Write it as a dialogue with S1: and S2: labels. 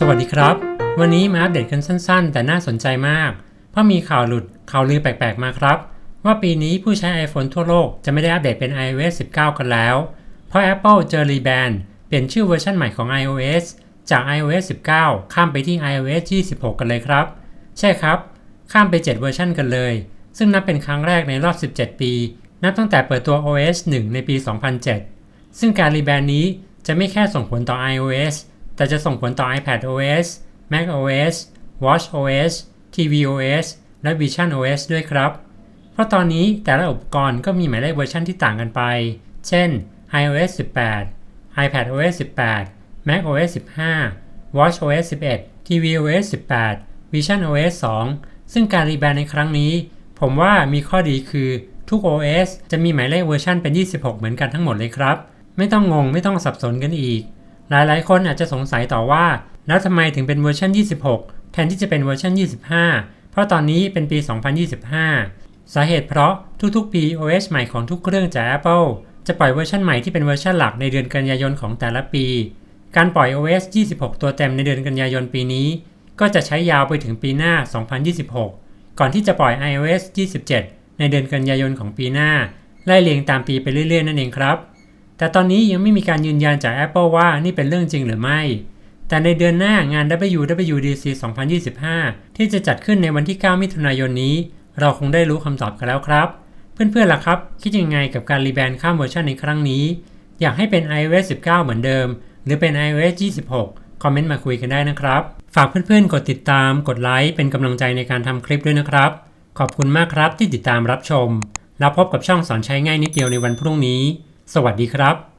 S1: สวัสดีครับ วันนี้มาอัปเดตกันสั้นๆ แต่น่าสนใจมาก เพราะมีข่าวหลุดข่าวลือแปลกๆมาครับ ว่าปีนี้ผู้ใช้ iPhone ทั่วโลกจะไม่ได้อัปเดตเป็น iOS 19 กันแล้ว เพราะ Apple เจอรีแบนเปลี่ยนชื่อเวอร์ชันใหม่ของ iOS จาก iOS 19 ข้ามไปที่ iOS 26 กันเลยครับ ใช่ครับ ข้ามไป 7 เวอร์ชันกันเลย ซึ่งนับเป็นครั้งแรกในรอบ 17 ปี นับตั้งแต่เปิดตัว OS 1 ในปี 2007 ซึ่งการรีแบรนด์นี้จะไม่แค่ส่งผลต่อ iOS แต่จะส่งผลต่อ iPad OS Mac OS Watch OS TV OS และ Vision OS ด้วยครับ เพราะตอนนี้แต่ละอุปกรณ์ก็มีหมายเลขเวอร์ชันที่ต่างกันไป เช่น iOS 18 iPad OS 18 Mac OS 15 Watch OS 11 TV OS 18 Vision OS 2 ซึ่งการรีแบรนด์ในครั้งนี้ ผมว่ามีข้อดีคือทุก OS จะมีหมายเลขเวอร์ชันเป็น 26 เหมือนกันทั้งหมดเลยครับ ไม่ต้องงงไม่ต้องสับสนกันอีก หลายๆคนอาจจะสงสัยต่อว่า แล้วทำไมถึงเป็นเวอร์ชัน26 แทนที่จะเป็นเวอร์ชัน25 เพราะตอนนี้เป็นปี 2025 สาเหตุเพราะทุกๆปี OS ใหม่ของทุกเครื่องจาก Apple จะปล่อยเวอร์ชันใหม่ที่เป็นเวอร์ชันหลักในเดือนกันยายนของแต่ละปี การปล่อย OS 26 ตัวเต็มในเดือนกันยายนปีนี้ ก็จะใช้ยาวไปถึงปีหน้า 2026 ก่อนที่จะปล่อย iOS 27 ในเดือนกันยายนของปีหน้า ไล่เรียงตามปีไปเรื่อยๆ นั่นเองครับ แต่ตอนนี้ยังไม่มีการยืนยันจาก Apple ว่านี่เป็นเรื่องจริงหรือไม่ แต่ในเดือนหน้างาน WWDC 2025 ที่จะจัดขึ้นในวันที่ 9 มิถุนายนนี้ เราคงได้รู้คำตอบกันแล้วครับ เพื่อนๆล่ะครับ คิดยังไงกับการรีแบรนด์ข้ามเวอร์ชันในครั้งนี้ อยากให้เป็น iOS 19 เหมือนเดิม หรือเป็น iOS 26 คอมเมนต์มาคุยกันได้นะครับ ฝากเพื่อนๆ กดติดตาม กดไลค์ เป็นกำลังใจในการทำคลิปด้วยนะครับ ขอบคุณมากครับที่ติดตามรับชม แล้วพบกับช่องสอนใช้ง่ายนิดเดียวในวันพรุ่งนี้ สวัสดีครับ